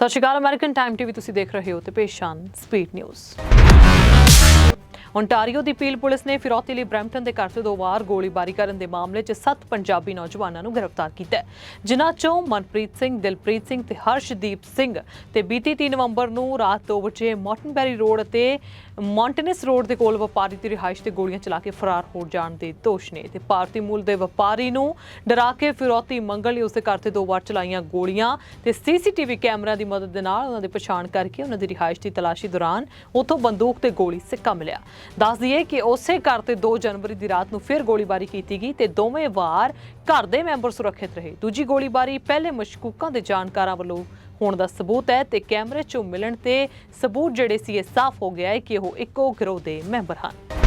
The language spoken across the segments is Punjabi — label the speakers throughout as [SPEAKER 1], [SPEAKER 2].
[SPEAKER 1] Sat Shri Akal American time TV ਤੁਸੀਂ ਦੇਖ ਰਹੇ ਹੋ ਤੇ ਪੇਸ਼ਾਨ ਸਪੀਡ ਨਿਊਜ਼ ਓਨਟਾਰੀਓ ਦੀ ਪੀਲ ਪੁਲਿਸ ਨੇ ਫਿਰੌਤੀ ਲਈ ਬ੍ਰੈਂਪਟਨ ਦੇ ਘਰ ਤੋਂ ਦੋ ਵਾਰ ਗੋਲੀਬਾਰੀ ਕਰਨ ਦੇ ਮਾਮਲੇ 'ਚ ਸੱਤ ਪੰਜਾਬੀ ਨੌਜਵਾਨਾਂ ਨੂੰ ਗ੍ਰਿਫਤਾਰ ਕੀਤਾ ਜਿਨ੍ਹਾਂ 'ਚੋਂ ਮਨਪ੍ਰੀਤ ਸਿੰਘ, ਦਿਲਪ੍ਰੀਤ ਸਿੰਘ ਤੇ ਹਰਸ਼ਦੀਪ ਸਿੰਘ ਤੇ ਬੀਤੀ 3 ਨਵੰਬਰ ਨੂੰ ਰਾਤ 2 ਵਜੇ ਮੌਟਨਬੈਰੀ ਰੋਡ ਅਤੇ ਮੌਂਟੇਨਸ ਰੋਡ ਦੇ ਕੋਲ ਵਪਾਰੀ ਦੀ ਰਿਹਾਇਸ਼ ਤੇ ਗੋਲੀਆਂ ਚਲਾ ਕੇ ਫਰਾਰ ਹੋ ਜਾਣ ਦੇ ਦੋਸ਼ ਨੇ ਤੇ ਭਾਰਤੀ ਮੂਲ ਦੇ ਵਪਾਰੀ ਨੂੰ ਡਰਾ ਕੇ ਫਿਰੌਤੀ ਮੰਗਣ ਲਈ ਉਸਦੇ ਘਰ ਤੇ ਦੋ ਵਾਰ ਚਲਾਈਆਂ ਗੋਲੀਆਂ ਤੇ ਸੀਸੀਟੀਵੀ ਕੈਮਰਾ ਦੀ ਮਦਦ ਦੇ ਨਾਲ ਉਹਨਾਂ ਦੀ ਪਛਾਣ ਕਰਕੇ ਉਹਨਾਂ ਦੀ ਰਿਹਾਇਸ਼ ਦੀ ਤਲਾਸ਼ੀ ਦੌਰਾਨ ਉੱਥੋਂ ਬੰਦੂਕ ਤੇ ਗੋਲੀ ਸਿੱਕਾ ਮਿਲਿਆ। ਦੱਸ ਦਈਏ ਕਿ ਉਸੇ ਘਰ ਤੇ 2 ਜਨਵਰੀ ਦੀ ਰਾਤ ਨੂੰ ਫਿਰ ਗੋਲੀਬਾਰੀ ਕੀਤੀ ਗਈ ਤੇ ਦੋਵੇਂ ਵਾਰ ਘਰ ਦੇ ਮੈਂਬਰ ਸੁਰੱਖਿਅਤ ਰਹੇ। ਦੂਜੀ ਗੋਲੀਬਾਰੀ ਪਹਿਲੇ ਮਸ਼ਕੂਕਾਂ ਦੇ ਜਾਣਕਾਰਾਂ ਵੱਲੋਂ ਹੋਣ ਦਾ ਸਬੂਤ ਹੈ ਤੇ ਕੈਮਰੇ 'ਚੋਂ ਮਿਲਣ ਤੇ ਸਬੂਤ ਜਿਹੜੇ ਸੀ ਇਹ ਸਾਫ਼ ਹੋ ਗਿਆ ਹੈ ਕਿ ਉਹ ਇੱਕੋ ਗਿਰੋਹ ਦੇ ਮੈਂਬਰ ਹਨ।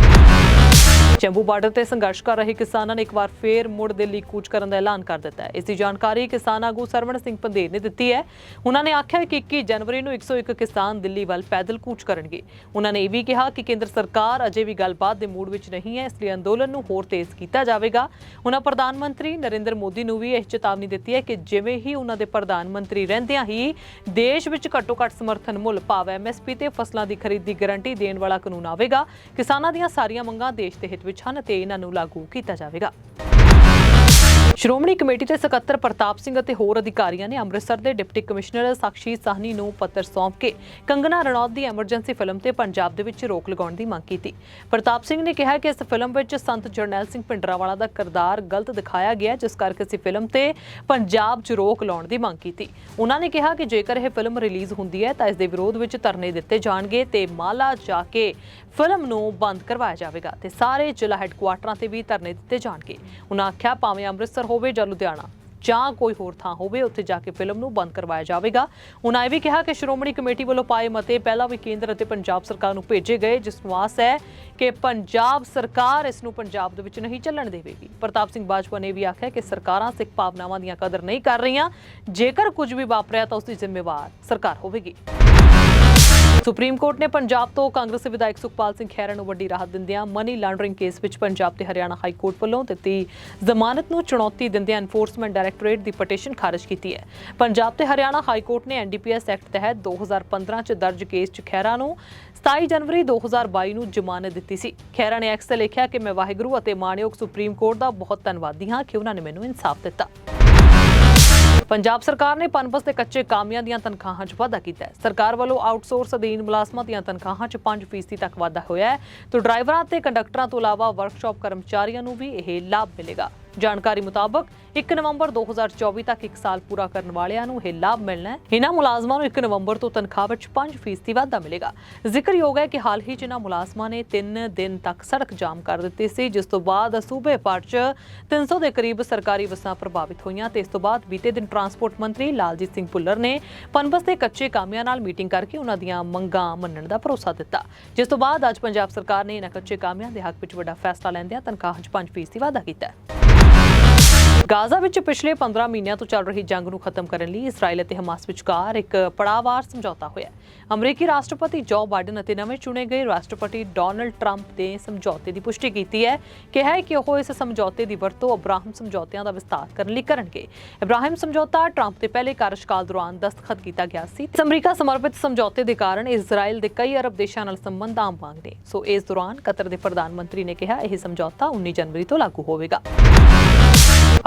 [SPEAKER 1] ਜੰਮੂ ਬਾਰਡਰ ਤੇ ਸੰਘਰਸ਼ ਕਰ ਰਹੇ ਕਿਸਾਨਾਂ ਨੇ ਇੱਕ ਵਾਰ ਫੇਰ ਮੁੜ ਦਿੱਲੀ ਕੂਚ ਕਰਨ ਦਾ ਐਲਾਨ ਕਰ ਦਿੱਤਾ ਹੈ। ਇਸ ਦੀ ਜਾਣਕਾਰੀ ਕਿਸਾਨ ਆਗੂ ਸਰਵਣ ਸਿੰਘ ਪੰਧੇਰ ਨੇ ਦਿੱਤੀ ਹੈ। ਉਹਨਾਂ ਨੇ ਆਖਿਆ ਕਿ 21 ਜਨਵਰੀ ਨੂੰ 101 ਕਿਸਾਨ ਦਿੱਲੀ ਵੱਲ ਪੈਦਲ ਕੂਚ ਕਰਨਗੇ। ਉਹਨਾਂ ਨੇ ਇਹ ਵੀ ਕਿਹਾ ਕਿ ਕੇਂਦਰ ਸਰਕਾਰ ਅਜੇ ਵੀ ਗੱਲਬਾਤ ਦੇ ਮੂਡ ਵਿੱਚ ਨਹੀਂ ਹੈ, ਇਸ ਲਈ ਅੰਦੋਲਨ ਨੂੰ ਹੋਰ ਤੇਜ਼ ਕੀਤਾ ਜਾਵੇਗਾ। ਉਹਨਾਂ ਪ੍ਰਧਾਨ ਮੰਤਰੀ ਨਰਿੰਦਰ ਮੋਦੀ ਨੂੰ ਵੀ ਇਹ ਚੇਤਾਵਨੀ ਦਿੱਤੀ ਹੈ ਕਿ ਜਿਵੇਂ ਹੀ ਉਹਨਾਂ ਦੇ ਪ੍ਰਧਾਨ ਮੰਤਰੀ ਰਹਿੰਦਿਆਂ ਹੀ ਦੇਸ਼ ਵਿੱਚ ਘੱਟੋ-ਘੱਟ ਸਮਰਥਨ ਮੁੱਲ ਭਾਵ ਐਮਐਸਪੀ ਤੇ ਫਸਲਾਂ ਦੀ ਖਰੀਦ ਦੀ ਗਾਰੰਟੀ ਦੇਣ ਵਾਲਾ ਕਾਨੂੰਨ ਆਵੇਗਾ। ਕਿਸਾਨਾਂ ਦੀਆਂ ਸਾਰੀਆਂ ਮੰਗਾਂ ਦੇਸ਼ ਦੇ ਹਿੱਤ ਵਿੱਚ ਹਨ ਤੇ ਇਹਨਾਂ ਨੂੰ ਲਾਗੂ ਕੀਤਾ ਜਾਵੇਗਾ। ਸ਼੍ਰੋਮਣੀ ਕਮੇਟੀ ਦੇ ਸਕੱਤਰ ਪ੍ਰਤਾਪ ਸਿੰਘ ਅਤੇ ਹੋਰ ਅਧਿਕਾਰੀਆਂ ਨੇ ਅੰਮ੍ਰਿਤਸਰ ਦੇ ਡਿਪਟੀ ਕਮਿਸ਼ਨਰ ਸਾਕਸ਼ੀ ਸਾਹਨੀ ਨੂੰ ਪੱਤਰ ਸੌਂਪ ਕੇ ਕੰਗਨਾ ਰਣੌਤ ਦੀ ਐਮਰਜੈਂਸੀ ਫਿਲਮ ਤੇ ਪੰਜਾਬ ਦੇ ਵਿੱਚ ਰੋਕ ਲਗਾਉਣ ਦੀ ਮੰਗ ਕੀਤੀ। ਪ੍ਰਤਾਪ ਸਿੰਘ ਨੇ ਕਿਹਾ ਕਿ ਇਸ ਫਿਲਮ ਵਿੱਚ ਸੰਤ ਜਰਨੈਲ ਸਿੰਘ ਪਿੰਡਰਾਵਾਲਾ ਦਾ ਕਿਰਦਾਰ ਗਲਤ ਦਿਖਾਇਆ ਗਿਆ ਜਿਸ ਕਰਕੇ ਅਸੀਂ ਫਿਲਮ ਤੇ ਪੰਜਾਬ 'ਚ ਰੋਕ ਲਾਉਣ ਦੀ ਮੰਗ ਕੀਤੀ। ਉਹਨਾਂ ਨੇ ਕਿਹਾ ਕਿ ਜੇਕਰ ਇਹ ਫਿਲਮ ਰਿਲੀਜ਼ ਹੁੰਦੀ ਹੈ ਤਾਂ ਇਸ ਦੇ ਵਿਰੋਧ ਵਿੱਚ ਧਰਨੇ ਦਿੱਤੇ ਜਾਣਗੇ ਤੇ ਮਾਲਾ ਜਾ ਕੇ ਫਿਲਮ ਨੂੰ ਬੰਦ ਕਰਵਾਇਆ ਜਾਵੇਗਾ ਤੇ ਸਾਰੇ ਜ਼ਿਲ੍ਹਾ ਹੈੱਡਕੁਆਟਰਾਂ ਤੇ ਵੀ ਧਰਨੇ ਦਿੱਤੇ ਜਾਣਗੇ। ਉਹਨਾਂ ਆਖਿਆ, ਭਾਵੇਂ ਅੰਮ੍ਰਿਤਸਰ ਹੋਵੇ ਜਾਂ ਲੁਧਿਆਣਾ, ਜਾਂ ਕੋਈ ਹੋਰ ਥਾਂ ਹੋਵੇ, ਉੱਥੇ ਜਾ ਕੇ ਫਿਲਮ ਨੂੰ ਬੰਦ ਕਰਵਾਇਆ ਜਾਵੇਗਾ। ਉਹਨਾਂ ਇਹ ਵੀ ਕਿਹਾ ਕਿ ਸ਼੍ਰੋਮਣੀ ਕਮੇਟੀ ਵੱਲੋਂ ਪਾਏ ਮਤੇ ਪਹਿਲਾਂ ਵੀ ਕੇਂਦਰ ਅਤੇ ਪੰਜਾਬ ਸਰਕਾਰ ਨੂੰ ਭੇਜੇ ਗਏ, ਜਿਸ ਨੂੰ ਆਸ ਹੈ ਕਿ ਪੰਜਾਬ ਸਰਕਾਰ ਇਸ ਨੂੰ ਪੰਜਾਬ ਦੇ ਵਿੱਚ ਨਹੀਂ ਚੱਲਣ ਦੇਵੇਗੀ। ਪ੍ਰਤਾਪ ਸਿੰਘ ਬਾਜਵਾ ਨੇ ਵੀ ਆਖਿਆ ਕਿ ਸਰਕਾਰਾਂ ਸਿੱਖ ਭਾਵਨਾਵਾਂ ਦੀਆਂ ਕਦਰ ਨਹੀਂ ਕਰ ਰਹੀਆਂ। ਜੇਕਰ ਕੁਝ ਵੀ ਵਾਪਰਿਆ ਤਾਂ ਉਸ ਦੀ ਜ਼ਿੰਮੇਵਾਰ ਸਰਕਾਰ ਹੋਵੇਗੀ। ਸੁਪਰੀਮ ਕੋਰਟ ਨੇ ਪੰਜਾਬ ਤੋਂ ਕਾਂਗਰਸੀ ਵਿਧਾਇਕ ਸੁਖਪਾਲ ਸਿੰਘ ਖਹਿਰਾ ਨੂੰ ਵੱਡੀ ਰਾਹਤ ਦਿੰਦਿਆਂ ਮਨੀ ਲਾਂਡਰਿੰਗ ਕੇਸ ਵਿੱਚ ਪੰਜਾਬ ਤੇ ਹਰਿਆਣਾ ਹਾਈ ਕੋਰਟ ਵੱਲੋਂ ਦਿੱਤੀ ਜ਼ਮਾਨਤ ਨੂੰ ਚੁਣੌਤੀ ਦਿੰਦਿਆਂ ਐਨਫੋਰਸਮੈਂਟ ਡਾਇਰੈਕਟੋਰੇਟ ਦੀ ਪਟੀਸ਼ਨ ਖਾਰਜ ਕੀਤੀ ਹੈ। ਪੰਜਾਬ ਤੇ ਹਰਿਆਣਾ ਹਾਈ ਕੋਰਟ ਨੇ ਐਨਡੀਪੀਐਸ ਐਕਟ ਤਹਿਤ 2015 ਚ ਦਰਜ ਕੇਸ 'ਚ ਖਹਿਰਾ ਨੂੰ 27 ਜਨਵਰੀ 2022 ਨੂੰ ਜ਼ਮਾਨਤ ਦਿੱਤੀ ਸੀ। ਖਹਿਰਾ ਨੇ ਐਕਸ ਤੇ ਲਿਖਿਆ ਕਿ ਮੈਂ ਵਾਹਿਗੁਰੂ ਅਤੇ ਮਾਣਯੋਗ ਸੁਪਰੀਮ ਕੋਰਟ ਦਾ ਬਹੁਤ ਧੰਨਵਾਦੀ ਹਾਂ ਕਿ ਉਹਨਾਂ ਨੇ ਮੈਨੂੰ ਇਨਸਾਫ ਦਿੱਤਾ। ਪੰਜਾਬ ਸਰਕਾਰ ਨੇ ਪਨਬਸ ਦੇ ਕੱਚੇ ਕਾਮਿਆਂ ਦੀਆਂ ਤਨਖਾਹਾਂ 'ਚ ਵਾਧਾ ਕੀਤਾ ਹੈ। ਸਰਕਾਰ ਵੱਲੋਂ ਆਊਟਸੋਰਸ ਅਧੀਨ ਮੁਲਾਜ਼ਮਾਂ ਦੀਆਂ ਤਨਖਾਹਾਂ 'ਚ 5% ਤੱਕ ਵਾਧਾ ਹੋਇਆ ਹੈ। ਤੇ ਡਰਾਈਵਰਾਂ ਤੇ ਕੰਡਕਟਰਾਂ ਤੋਂ ਇਲਾਵਾ ਵਰਕਸ਼ਾਪ ਕਰਮਚਾਰੀਆਂ ਨੂੰ ਵੀ ਇਹ ਲਾਭ ਮਿਲੇਗਾ। ਜਾਣਕਾਰੀ ਮੁਤਾਬਕ 1 ਨਵੰਬਰ 2024 ਤੱਕ 1 ਸਾਲ ਪੂਰਾ ਕਰਨ ਵਾਲਿਆਂ ਨੂੰ ਇਹ ਲਾਭ ਮਿਲਣਾ ਹੈ। ਇਹਨਾਂ ਮੁਲਾਜ਼ਮਾਂ ਨੂੰ 1 ਨਵੰਬਰ ਤੋਂ ਤਨਖਾਹ ਵਿੱਚ 5% ਵਾਧਾ ਮਿਲੇਗਾ। ਜ਼ਿਕਰਯੋਗ ਹੈ ਕਿ ਹਾਲ ਹੀ 'ਚ ਇਹਨਾਂ ਮੁਲਾਜ਼ਮਾਂ ਨੇ 3 ਦਿਨ ਤੱਕ ਸੜਕ ਜਾਮ ਕਰ ਦਿੱਤੀ ਸੀ, ਜਿਸ ਤੋਂ ਬਾਅਦ ਸੂਬੇ ਭਰ 'ਚ 300 ਦੇ ਕਰੀਬ ਸਰਕਾਰੀ ਬੱਸਾਂ ਪ੍ਰਭਾਵਿਤ ਹੋਈਆਂ ਤੇ ਇਸ ਤੋਂ ਬਾਅਦ ਬੀਤੇ ਦਿਨ ਟਰਾਂਸਪੋਰਟ ਮੰਤਰੀ ਲਾਲਜੀਤ ਸਿੰਘ ਭੁੱਲਰ ਨੇ ਪਨਬਸ ਦੇ ਕੱਚੇ ਕਾਮਿਆਂ ਨਾਲ ਮੀਟਿੰਗ ਕਰਕੇ ਉਹਨਾਂ ਦੀਆਂ ਮੰਗਾਂ ਮੰਨਣ ਦਾ ਭਰੋਸਾ ਦਿੱਤਾ। ਜਿਸ ਤੋਂ ਬਾਅਦ ਅੱਜ ਪੰਜਾਬ ਸਰਕਾਰ ਨੇ ਇਹਨਾਂ ਕੱਚੇ ਕਾਮਿਆਂ ਦੇ ਹੱਕ ਵਿੱਚ ਵੱਡਾ ਫੈਸਲਾ ਲੈਂਦਿਆਂ ਤਨਖਾਹ 'ਚ 5% ਵਾਧਾ ਕੀਤਾ ਹੈ। ਗਾਜ਼ਾ ਵਿੱਚ ਪਿਛਲੇ 15 ਮਹੀਨਿਆਂ ਤੋਂ ਚੱਲ ਰਹੀ ਜੰਗ ਨੂੰ ਖਤਮ ਕਰਨ ਲਈ ਇਸਰਾਈਲ ਅਤੇ ਹਮਾਸ ਵਿਚਕਾਰ ਇੱਕ ਪੜਾਅਵਾਰ ਸਮਝੌਤਾ ਹੋਇਆ ਅਮਰੀਕੀ ਰਾਸ਼ਟਰਪਤੀ ਜੋ ਬਾਈਡਨ ਅਤੇ ਨਵੇਂ ਚੁਣੇ ਗਏ ਰਾਸ਼ਟਰਪਤੀ ਡੋਨਲਡ ਟਰੰਪ ਨੇ ਸਮਝੌਤੇ ਦੀ ਪੁਸ਼ਟੀ ਕੀਤੀ ਹੈ, ਕਿਹਾ ਹੈ ਕਿ ਉਹ ਇਸ ਸਮਝੌਤੇ ਦੀ ਵਰਤੋਂ ਅਬਰਾਹਮ ਸਮਝੌਤਿਆਂ ਦਾ ਵਿਸਤਾਰ ਕਰਨ ਲਈ ਕਰਨਗੇ। ਅਬਰਾਹਮ ਸਮਝੌਤਾ ਟਰੰਪ ਦੇ ਪਹਿਲੇ ਕਾਰਜਕਾਲ ਦੌਰਾਨ ਦਸਤਖਤ ਕੀਤਾ ਗਿਆ ਸੀ। ਅਮਰੀਕਾ ਸਮਰਪਿਤ ਸਮਝੌਤੇ ਦੇ ਕਾਰਨ ਇਸਰਾਈਲ ਦੇ ਕਈ ਅਰਬ ਦੇਸ਼ਾਂ ਨਾਲ ਸੰਬੰਧ ਆਮ ਵਾਂਗ ਨੇ। ਸੋ ਇਸ ਦੌਰਾਨ ਕਤਰ ਦੇ ਪ੍ਰਧਾਨ ਮੰਤਰੀ ਨੇ ਕਿਹਾ, ਇਹ ਸਮਝੌਤਾ 19 ਜਨਵਰੀ ਤੋਂ ਲਾਗੂ ਹੋਵੇਗਾ।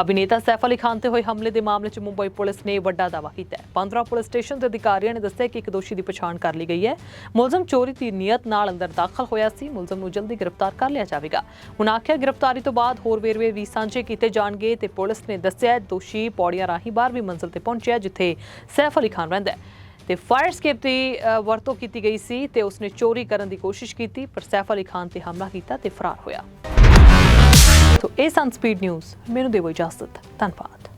[SPEAKER 1] ਅਭਿਨੇਤਾ ਸੈਫ ਅਲੀ ਖਾਨ ਤੇ ਹੋਏ ਹਮਲੇ ਦੇ ਮਾਮਲੇ 'ਚ ਮੁੰਬਈ ਪੁਲਿਸ ਨੇ ਵੱਡਾ ਦਾਅਵਾ ਕੀਤਾ ਹੈ। 15 ਪੁਲਿਸ ਸਟੇਸ਼ਨ ਦੇ ਅਧਿਕਾਰੀਆਂ ਨੇ ਦੱਸਿਆ ਕਿ ਇੱਕ ਦੋਸ਼ੀ ਦੀ ਪਛਾਣ ਕਰ ਲਈ ਗਈ ਹੈ। ਮੁਲਜ਼ਮ ਚੋਰੀ ਦੀ ਨੀਅਤ ਨਾਲ ਅੰਦਰ ਦਾਖਲ ਹੋਇਆ ਸੀ। ਮੁਲਜ਼ਮ ਨੂੰ ਜਲਦੀ ਗ੍ਰਿਫਤਾਰ ਕਰ ਲਿਆ ਜਾਵੇਗਾ। ਹੁਣ ਆਖਿਆ, ਗ੍ਰਿਫਤਾਰੀ ਤੋਂ ਬਾਅਦ ਹੋਰ ਵੇਰਵੇ ਵੀ ਸਾਂਝੇ ਕੀਤੇ ਜਾਣਗੇ ਤੇ ਪੁਲਿਸ ਨੇ ਦੱਸਿਆ ਦੋਸ਼ੀ ਪੌੜੀਆਂ ਰਾਹੀਂ 12ਵੀਂ ਮੰਜ਼ਲ ਤੇ ਪਹੁੰਚਿਆ ਜਿੱਥੇ ਸੈਫ ਅਲੀ ਖਾਨ ਰਹਿੰਦਾ ਹੈ। ਤੇ ਫਾਇਰ ਸਕੇਪ ਦੀ ਵਰਤੋਂ ਕੀਤੀ ਗਈ ਸੀ ਤੇ ਉਸਨੇ ਚੋਰੀ ਕਰਨ ਦੀ ਕੋਸ਼ਿਸ਼ ਕੀਤੀ, ਪਰ ਸੈਫ ਅਲੀ ਖਾਨ ਤੇ ਹਮਲਾ ਕੀਤਾ ਤੇ ਫਰਾਰ ਹੋਇਆ। ਇਹ ਸਨ ਸਪੀਡ ਨਿਊਜ਼ ਮੈਨੂੰ ਦੇਵੋ ਇਜਾਜ਼ਤ ਧੰਨਵਾਦ।